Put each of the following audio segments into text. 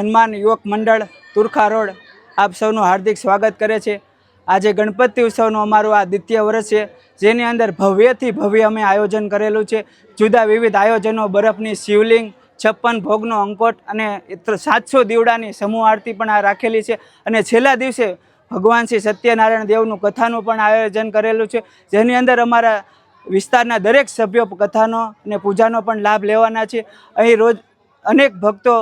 હનુમાન યુવક મંડળ તુરખા રોડ આપ સૌનું હાર્દિક સ્વાગત કરે છે. આજે ગણપતિ ઉત્સવનું અમારું આ દ્વિતીય વર્ષ છે. જેની અંદર ભવ્યથી ભવ્ય અમે આયોજન કરેલું છે. જુદા વિવિધ આયોજનો, બરફની શિવલિંગ, છપ્પન ભોગનો અંકોટ અને સાતસો દીવડાની સમૂહ આરતી પણ આ રાખેલી છે. અને છેલ્લા દિવસે ભગવાન શ્રી સત્યનારાયણ દેવનું કથાનું પણ આયોજન કરેલું છે. જેની અંદર અમારા વિસ્તારના દરેક સભ્યો કથાનો અને પૂજાનો પણ લાભ લેવાના છે. અહીં રોજ અનેક ભક્તો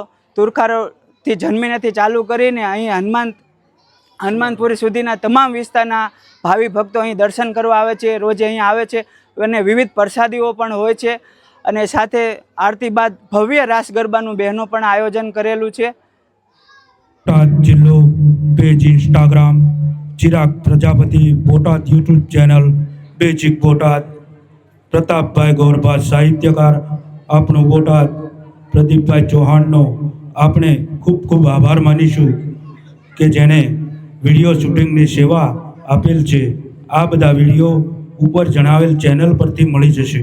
તુરખારોથી જન્મીનેથી ચાલુ કરીને અહીં હનુમાન હનુમાનપુરી સુધીના તમામ વિસ્તારના ભાવિ ભક્તો અહીં દર્શન કરવા આવે છે, રોજ અહીં આવે છે અને વિવિધ પ્રસાદીઓ પણ હોય છે. અને સાથે આરતી બાદ ભવ્ય રાસ ગરબાનું બહેનો પણ આયોજન કરેલું છે. જિલ્લો page Instagram, Chirag Prajapati, Botad YouTube channel, basic Botad, Pratapbhai Gaurbha સાહિત્યકાર, આપનો બોટાદ, પ્રદીપભાઈ ચૌહાણનો આપણે ખૂબ ખૂબ આભાર માનીશું કે જેને વીડિયો શૂટિંગની સેવા આપેલ છે આ બધા વીડિયો ઉપર જણાવેલ ચેનલ પરથી મળી જશે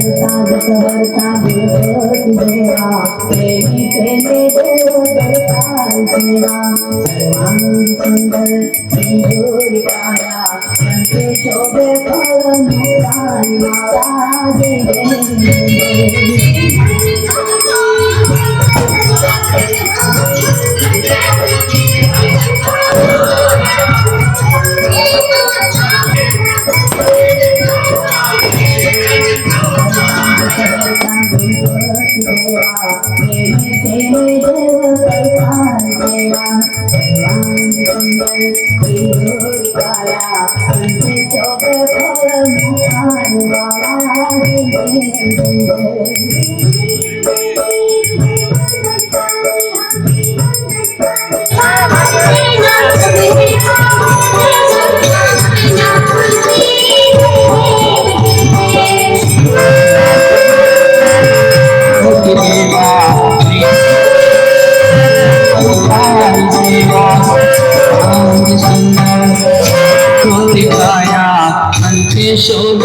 કરતા કરતા ભગવતી દેવા પ્રેમી પ્રેમે દેવ કરતા સેવા સર્વાંગ સુંદર don't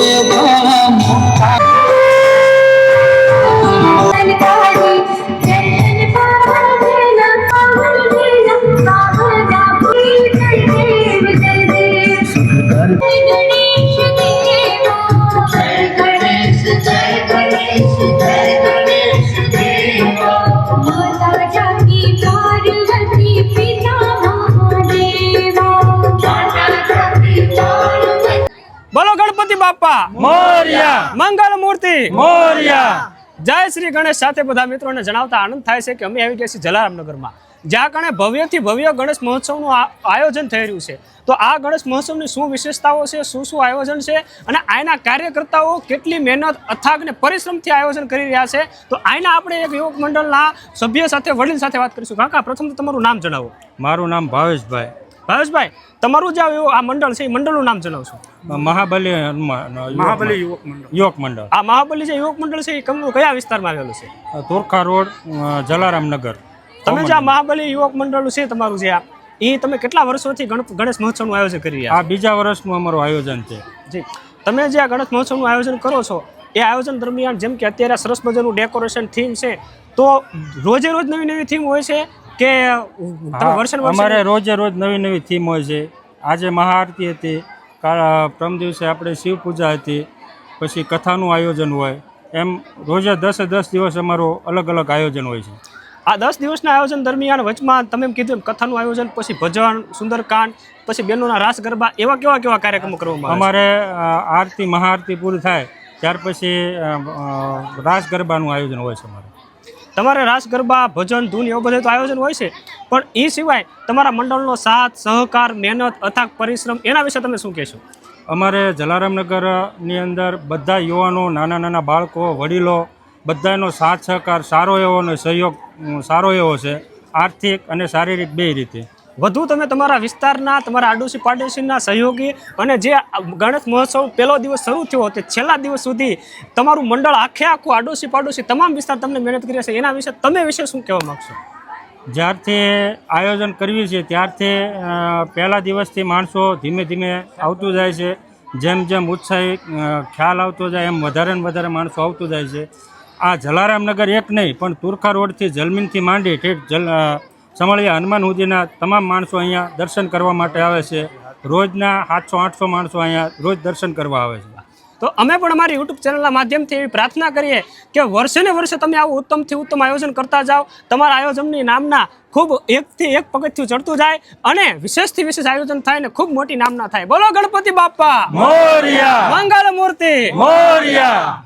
કાયા કંઠે શોભે ફળ મુક્તાન મારા જય બાપા. મોર્યા. મંગલ મૂર્તિ મોર્યા. જય શ્રી ગણેશ સાથે બધા મિત્રોને જણાવતા આનંદ થાય છે કે અમે આવી ગયા છીએ જલારામનગરમાં. જ્યાં કણે ભવ્યથી ભવ્ય ગણેશ મહોત્સવનું આયોજન થઈ રહ્યું છે. તો આ ગણેશ મહોત્સવની શું વિશેષતાઓ છે શું શું આયોજન છે અને આના કાર્યકર્તાઓ કેટલી મહેનત અથાગ ને પરિશ્રમથી આયોજન કરી રહ્યા છે? તો આના આપણે એક યુવક મંડળના સભ્ય સાથે વડીલ સાથે વાત કરીશું. કાકા પ્રથમ તમારું નામ જણાવો. મારું નામ ભાવેશભાઈ. ભાવેશભાઈ તમારું જે આ મંડળ છે એ મંડળનું નામ જણાવશો. મહાબલી મહાબલી યુવક મંડળ. આ મહાબલી જે યુવક મંડળ છે એ કમ- કયા વિસ્તારમાં આવેલું છે? તોરખા રોડ જલારામનગર. તમે જે આ મહાબલી યુવક મંડળ છે તમારું જે આ એ તમે કેટલા વર્ષોથી ગણેશ મહોત્સવનું આયોજન કરી રહ્યા આ બીજા વર્ષનું અમારું આયોજન છે. જી. તમે જે આ ગણેશ મહોત્સવનું આયોજન કરો છો એ આયોજન દરમિયાન જેમ કે અત્યારે સરસ મજાનું ડેકોરેશન થીમ છે તો રોજે રોજ નવી નવી થીમ હોય છે કે અમારે રોજે રોજ નવી નવી થીમ હોય છે. આજે મહાઆરતી હતી પ્રમ દિવસે આપણે શિવ પૂજા હતી પછી કથાનું આયોજન હોય. એમ રોજે દસે દસ દિવસ અમારું અલગ અલગ આયોજન હોય છે. આ દસ દિવસના આયોજન દરમિયાન વચમાં તમે એમ કીધું એમ કથાનું આયોજન પછી ભજન સુંદરકાંડ પછી બહેનોના રાસ ગરબા એવા કેવા કેવા કાર્યક્રમો કરવામાં અમારે આરતી મહાઆરતી પૂરી થાય ત્યાર પછી રાસ ગરબાનું આયોજન હોય છે અમારે. તમારે રાસ, ગરબા, ભજન, ધૂન એવું બધું આયોજન હોય છે. પણ એ સિવાય તમારા મંડળનો સાથ, સહકાર, મહેનત અથાક પરિશ્રમ એના વિશે તમે શું કહેશો? અમારે જલારામનગરની અંદર બધા યુવાનો, નાના નાના બાળકો, વડીલો બધાનો સાથ, સહકાર સારો એવો અને સહયોગ સારો એવો છે. આર્થિક અને શારીરિક બે રીતે. વધુ તમે તમારા વિસ્તારના, તમારા આડોશી પાડોશીના સહયોગી અને જે ગણેશ મહોત્સવ પહેલો દિવસ શરૂ થયો તે છેલ્લા દિવસ સુધી તમારું મંડળ આખે આખું આડોશી પાડોશી તમામ વિસ્તાર તમને મહેનત કરી છે. એના વિશે તમે વિશે શું કહેવા માગશો? જ્યારથી આયોજન કર્યું છે, ત્યારથી પહેલા દિવસથી માણસો ધીમે ધીમે આવતું જાય છે. જેમ જેમ ઉત્સાહી ખ્યાલ આવતો જાય, એમ વધારે ને વધારે માણસો આવતું જાય છે. આ જલારામનગર એક નહીં, પણ તુરખા રોડથી જલમીનથી માંડી ઠેઠ જલ સમળિયા હનુમાન સુધીના તમામ માણસો અહીંયા દર્શન કરવા માટે આવે છે. રોજના સાતસો આઠસો માણસો અહીંયા રોજ દર્શન કરવા આવે છે. તો અમે પણ અમારી યુટ્યુબ ચેનલના માધ્યમથી એવી પ્રાર્થના કરીએ કે વર્ષે ને વર્ષે તમે આવું ઉત્તમથી ઉત્તમ આયોજન કરતા જાઓ. તમારા આયોજનની નામના ખૂબ એકથી એક પગથિયું ચડતું જાય અને વિશેષથી વિશેષ આયોજન થાય ને ખૂબ મોટી નામના થાય. બોલો ગણપતિ બાપા. મોરિયા. મંગળ મૂર્તિ. મોરિયા.